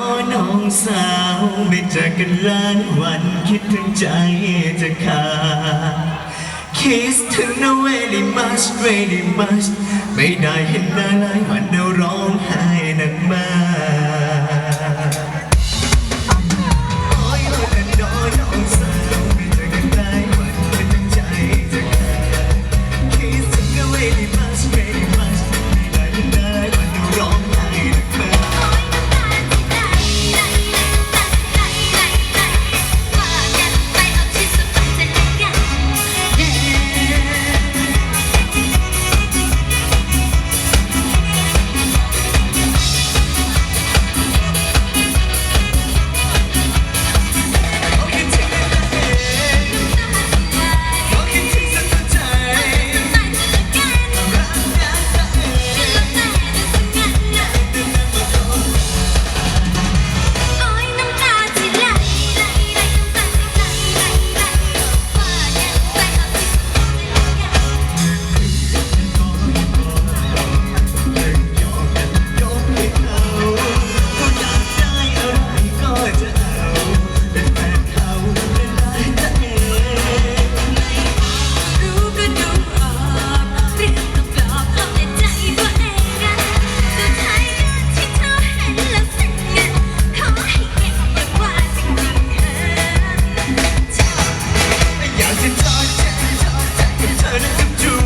โอ้น้องสาวไม่เจอกันล้านวันคิดถึงใจจะขาด Kiss ถึงนะ very much very much ไม่ได้เห็นหน้าหลายวันเดาร้อง Alternative to